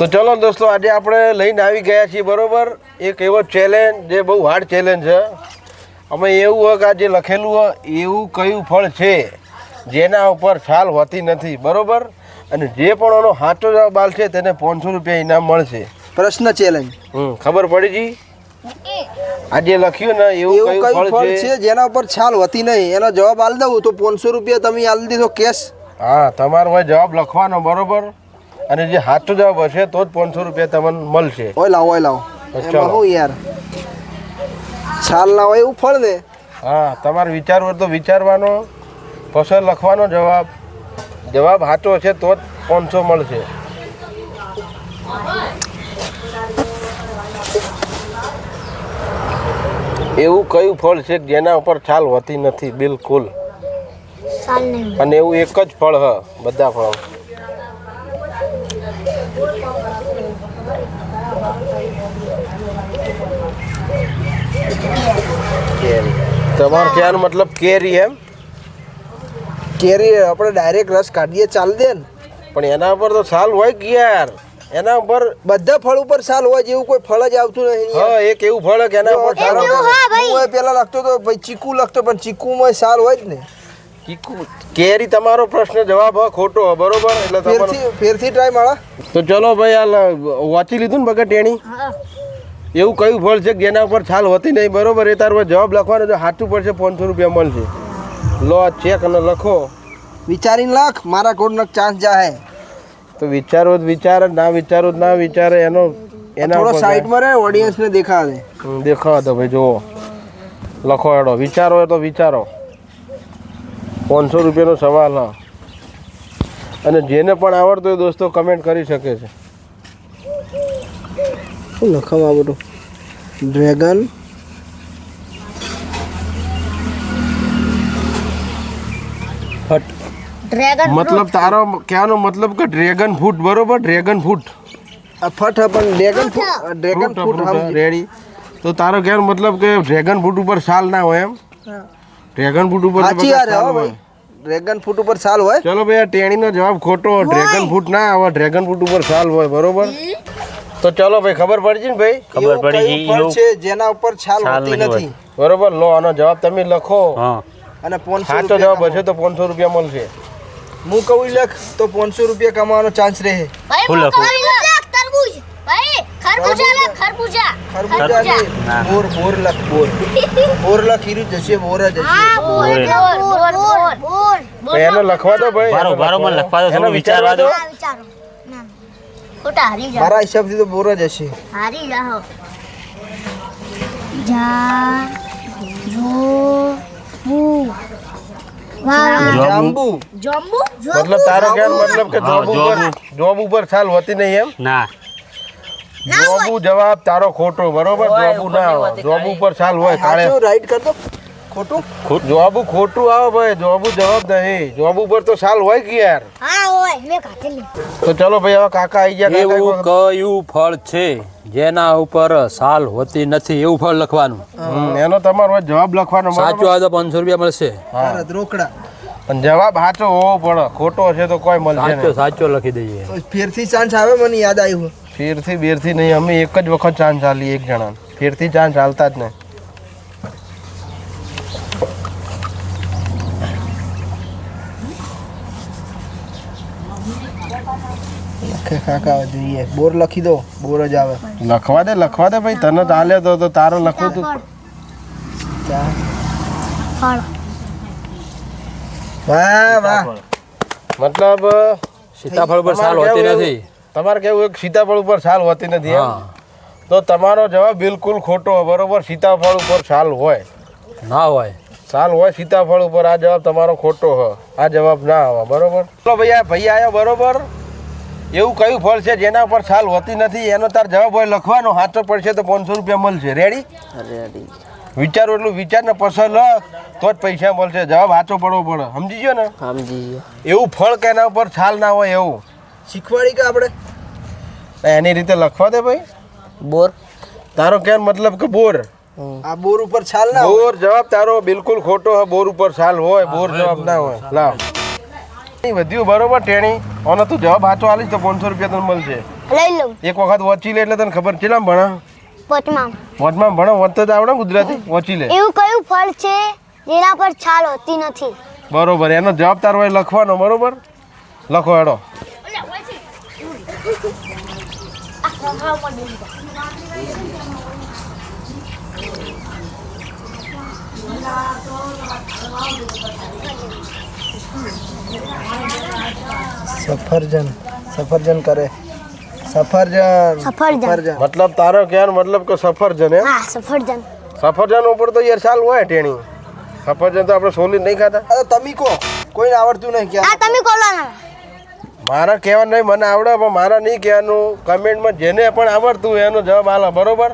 તો ચલો દોસ્તો આજે આપણે લઈને આવી ગયા છીએ બરોબર? એક એવો ચેલેન્જ જે બહુ હાર્ડ ચેલેન્જ છે. અમે એવું હોય કે આ જે લખેલું હોય એવું કયું ફળ છે જેના ઉપર છાલ હોતી નથી બરોબર? અને જે પણ એનો સાચો જવાબ છે તેને પાંચસો રૂપિયા ઇનામ મળશે. પ્રશ્ન ચેલેન્જ હમ ખબર પડી જી? આજે લખ્યું ને એવું કયું ફળ છે? જેના ઉપર છાલ હોતી નહીં? એનો જવાબ આલ દઉં? તો પાંચસો રૂપિયા તમે આલ દીધો કેશ? હા તમારો જવાબ લખવાનો બરોબર? અને જે સાચો જવાબ હશે તો જ પાંચસો રૂપિયા તમને મળશે. ઓય લાવો ઓય લાવો. એમાં. હું યાર? છાલ ના હોય એવું ફળ ને? હા તમારે વિચારવું હોય તો વિચારવાનો પછી લખવાનો જવાબ. જવાબ સાચો છે તો જ પાંચસો મળશે. એવું કયું ફળ છે જેના ઉપર છાલ હોતી નથી? બિલકુલ. અને એવું એક જ ફળ હ બધા ફળ. તમારે કહેવાનો મતલબ કેરી એમ? કેરી આપણે ડાયરેક્ટ રસ કાઢીએ ચાલ દે ને. પણ એના ઉપર તો છાલ હોય કે યાર? એના ઉપર બધા ફળ ઉપર છાલ હોય જેવું કોઈ ફળ જ આવતું નહીં હા એક એવું ફળ કે એના ઉપર છાલ. હું પેલા લખતો તો ભાઈ ચીકુ લખતો પણ ચીકુમાં છાલ હોય જ ને ચીકુ? કેરી તમારો પ્રશ્ન જવાબ હ ખોટો બરોબર? એટલે ફેરથી ફેરથી ટ્રાય મારા. તો ચલો ભાઈ આ લ- વાંચી લીધું ને બગા ટેણી? હા. એવું કયું ફળ છે કે જેના ઉપર છાલ હોતી નહીં? બરોબર એ તારો જવાબ લખવાનો જો સાચું પડશે પાંચસો રૂપિયા મળશે. લો આ ચેક અને લખો. વિચારીને લખ મારા કોડનો ચાન્સ જાહે. તો વિચારો જ વિચારે ના વિચારો જ ના વિચારે એનો એના થોડો સાઈડમાં રહે ઓડિયન્સને દેખાડે. હમ, તો ભાઈ જુઓ. લખો એડો વિચારો એ તો વિચારો. પાંચસો રૂપિયાનો સવાલ હા. અને જેને પણ આવડતું હોય દોસ્તો કમેન્ટ કરી શકે છે. શું લખવા બધું ડ્રેગન ફટ ડ્રેગન મતલબ તારો કહેવાનો મતલબ કે ડ્રેગન ફ્રૂટ બરોબર ડ્રેગન ફ્રૂટ આ ફટ હે પણ ડ્રેગન ફ્રૂટ ડ્રેગન ફ્રૂટ સમજી. રેડી તો તારો કહેવાનો મતલબ કે ડ્રેગન ફ્રૂટ ઉપર સાલ ના હોય એમ ડ્રેગન ફ્રૂટ ઉપર તો સાચી બધા યાર છાલ હો હોય. ભાઈ ડ્રેગન ફ્રૂટ ઉપર છાલ હોય ચલો ભાઈ આ ટેણીનો જવાબ ખોટો ડ્રેગન ફ્રૂટ ના આવે ડ્રેગન ફ્રૂટ ઉપર સાલ હોય બરોબર તો ચલો ભાઈ ખબર પડી ને ભાઈ? ખબર પડી ગઈ એવું છે જેના ઉપર છાલ હોતી નથી બરોબર? લો આનો જવાબ તમે લખો. હા. અને પાંચસો સાચો જવાબ હશે તો પાંચસો રૂપિયા મળશે. હું કહું લખ તો પાંચસો રૂપિયા કમાવાનો ચાન્સ રહે. ભાઈ ફૂલ લખો. તરબૂચ ભાઈ ખરબૂજા લખ ખરબૂજા. ખરબૂજા બોર બોર લખ બોર. બોર લખ હીરું જશે બોર જ હશે. બોર બોર. બોર તો એનો લખવા દો ભાઈ. બારો એનો બારો મને લખવા દો થોડું વિચારવા દો. વિચારો. ના ખોટા હારી જા મારા હિસાબથી તો બોર જ હશે. હારી જાઓ. જા જો બુ વાહ જાંબુ? મતલબ તારો કહેવાનો મતલબ કે જોબ ઉપર જોબ. ઉપર સાલ હોતી નહીં એમ? ના. જોબુ જવાબ તારો ખોટો બરોબર? જોબુ ના આવે જોબ ઉપર સાલ હોય કાળે રાઈટ કર દો. ખોટું? જોબુ ખોટું આવે ભાઈ. જોબુ જવાબ નહીં. જોબ ઉપર તો સાલ હોય કે યાર હા તો ચલો ભાઈ હવે કાકા આવી ગયા. એવું કયું ફળ છે જેના ઉપર સાલ હોતી નથી એવું ફળ લખવાનું? એનો તમારો જવાબ લખવાનો સાચો? આવે તો પાંચસો રૂપિયા મળશે. રોકડા. પણ જવાબ સાચો હોવો પડે. ખોટો હશે તો કોઈ મળશે સાચો સાચો લખી દઈએ. ફેરથી ચાન્સ આવે મને યાદ આવ્યું. ફેરથી બેરથી નહીં અમે એક જ વખત ચાન્સ ચાલીએ એક જણા ફેરથી ચાન્સ ચાલતા જ નહીં. લખે કાકા જોઈએ. બોર લખી દો. બોર જ આવે. લખવા દે લખવા દે ભાઈ. તને ચાલે તો તો તારો લખવું તું. વાહ વાહ. મતલબ સીતાફળ ઉપર સાલ હોતી નથી. તમારે કેવું એક સીતાફળ ઉપર સાલ હોતી નથી તો તમારો જવાબ બિલકુલ ખોટો બરોબર? સીતાફળ ઉપર સાલ હોય. ના હોય. સાલ હોય સીતાફળ ઉપર. આ જવાબ તમારો ખોટો હ. આ જવાબ ના આવે. બરોબર? તો ભાઈ આ ભાઈ આવ્યો બરોબર? એવું કયું ફળ છે જેના ઉપર છાલ હોતી નથી? એનો તાર જવાબ હોય લખવાનો. હાથો પડશે તો પાંચસો રૂપિયા મળશે. રેડી રેડી વિચારો એટલું વિચારને પસંદ પછી લખ તો જ પૈસા મળશે. જવાબ હાથો પડવો પડે. સમજી ગયો ને? સમજી એવું ફળ કે એના ઉપર છાલ ના હોય એવું? શીખવાડી કે આપણે? એની રીતે લખવા દે ભાઈ. બોર. તારો કેમ મતલબ કે બોર? આ બોર ઉપર છાલ ના બોર જવાબ તારો બિલકુલ ખોટો હોય. બોર ઉપર છાલ હોય બોર જવાબ ના હોય. લાવ. વધ્યું બરોબર ટેણી. અને તું જવાબ સાચો આલીશ તો પાંચસો રૂપિયા તને મળશે. લઈ લઉં. એક વખત વોચી લે એટલે તને ખબર કેટલા ભણા? પોચમાં ભણો? વાંચતા જ આવડે ગુજરાતી? વોચી લે. એવું કયું ફળ છે જેના પર છાલ હોતી નથી? બરોબર એનો જવાબ તારો હોય લખવાનો બરોબર? લખો હેડો. સફરજન સફરજન કરે. સફરજન સફરજન. મતલબ તારો કહેવાનો મતલબ કે સફરજન હે? હા સફરજન. સફરજન ઉપર તો યાર ચાલ હોય ટેણી. સફરજન તો આપણે સોલી નહીં ખાતા. અરે તમે કહો કોઈને આવડતું નહીં કે આ તમે ના. મારા કહેવાનું નહીં મને આવડે પણ મારા નહીં કહેવાનું. કમેન્ટમાં જેને પણ આવડતું હોય એનો જવાબ આલો બરોબર?